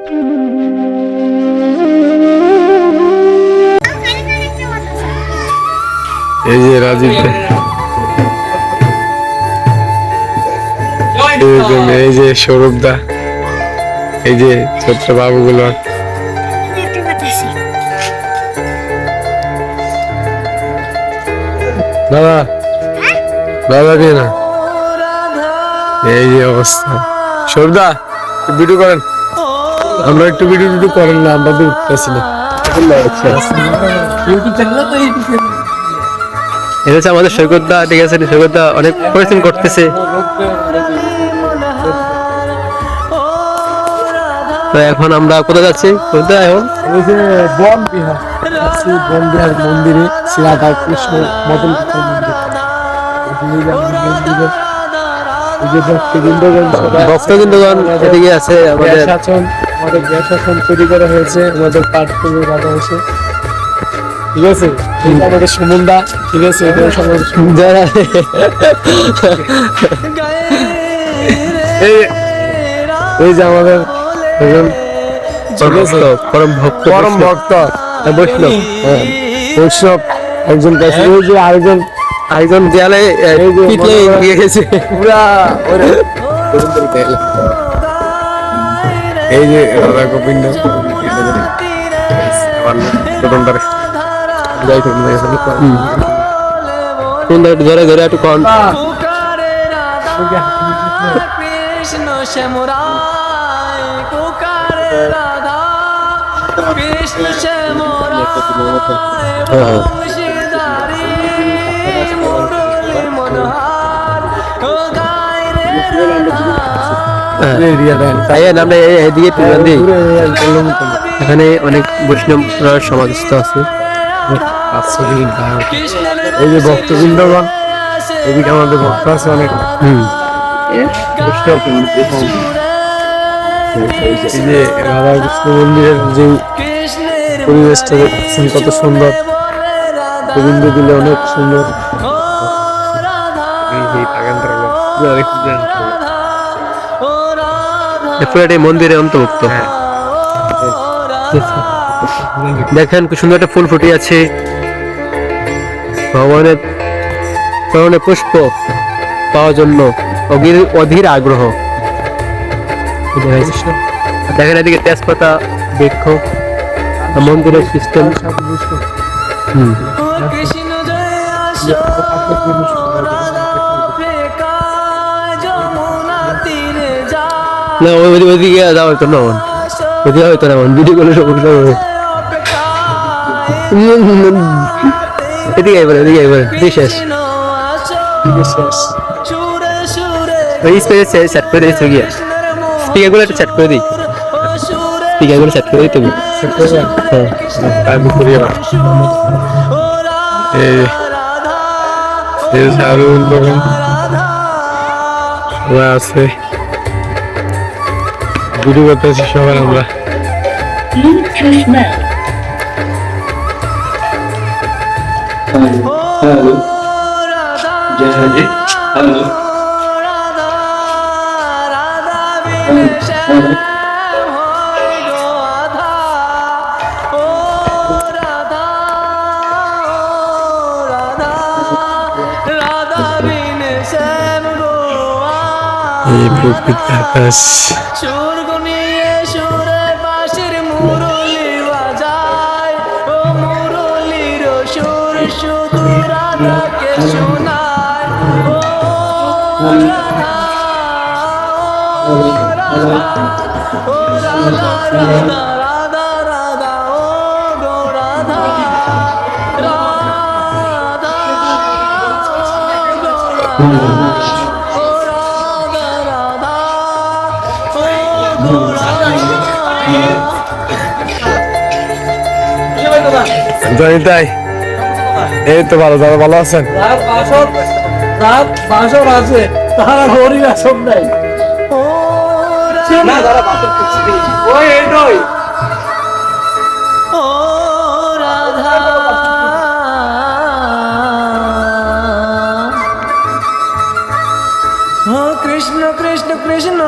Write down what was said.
এই যে রাজীব এই যে সৌরভ দা, এই যে ছোট্ট বাবুগুলো। দাদা দাদা দিয়ে না। এই যে অবস্থা। সৌরভ দা ভিডিও করেন। আমরা একটু ভিডিও টিডিও করেন না আমরা তো উঠতেছি না। এটা হচ্ছে আমাদের সৈকতদা ঠিক আছে সৈকতদা অনেক পরিশ্রম করতেছে। তো এখন আমরা কোথায় যাচ্ছি? কোথায় এখন? যে বন বিহার বন বিহার মন্দিরে শ্রী রাধা কৃষ্ণ মদন মন্দির। আমাদের ভক্তবৃন্দগণ ভক্তবৃন্দগণ এদিকে আছে আমাদের। আমাদের গ্যাস আসন তৈরি করা হয়েছে আমাদের করে রাখা হয়েছে। ঠিক আছে? আমাদের সুমনদা ঠিক আছে? এটা আমাদের এই এই যে আমাদের একজন পরম ভক্ত পরম ভক্ত বৈষ্ণব। ভক্ত। হ্যাঁ, বৈষ্ণব। হ্যাঁ, একজন এই যে আরেকজন একজন দেয়ালে গিয়ে গেছে। পুরা এই যে রাধা গোবিন্দ ধরে ধরে একটু কন কৃষ্ণ শ্যামরায় পুকারে রাধা কৃষ্ণ শ্যামরায় মুরলী মনোহার গায় রে রাধা তাই আমরা দিই। এখানে অনেক বৈষ্ণব সমাধিস্থ আছে। এই যে ভক্তবৃন্দগণ এদিকে আমাদের ভক্ত আছে অনেক। হুম। এই যে রাধা কৃষ্ণ মন্দিরের যে পরিবেশটা দেখছেন কত সুন্দর। গোবিন্দ দিলে অনেক সুন্দর। এই যে বাগানটা পুরোটাই মন্দিরে অন্তর্ভুক্ত। দেখেন কি সুন্দর একটা ফুল ফুটে আছে। ভগবানের চরণে পুষ্প পাওয়ার জন্য অধীর অধীর আগ্রহ। দেখেন এদিকে তেজপাতা বৃক্ষ মন্দিরের সিস্টেম হুম। না ওই ওই- ওইদিকে যাওয়া হতো না আমার। ওইদিকে হয়তো না আমার ভিডিও করলে সমস্যা হবে। এদিকে এবার এদিকে এবার বিশেষ শেষ। ওই স্পেসে সেট করে দিয়েছে গিয়া। স্পিকারগুলো একটা সেট করে দিই। স্পিকারগুলো সেট করে দিই তুমি সেট করে হ্যাঁ। আমি করি আবার। এই এই সারুন সবাই আছে। ভিডিও করতেছি সবাই আমরা। Hello Joy hello. এই প্রকৃতি আকাশ। রাধাকে শোনায় ও রাধা রাধা ও রাধা রাধা ও গো রাধা রাধা এই তো ভালো দাদা ভালো আছেন? রাত বাসর আছে তারা গরিব আসন নাই। না দাদা বাসর ওই এই নয়। কৃষ্ণ কৃষ্ণ কৃষ্ণ।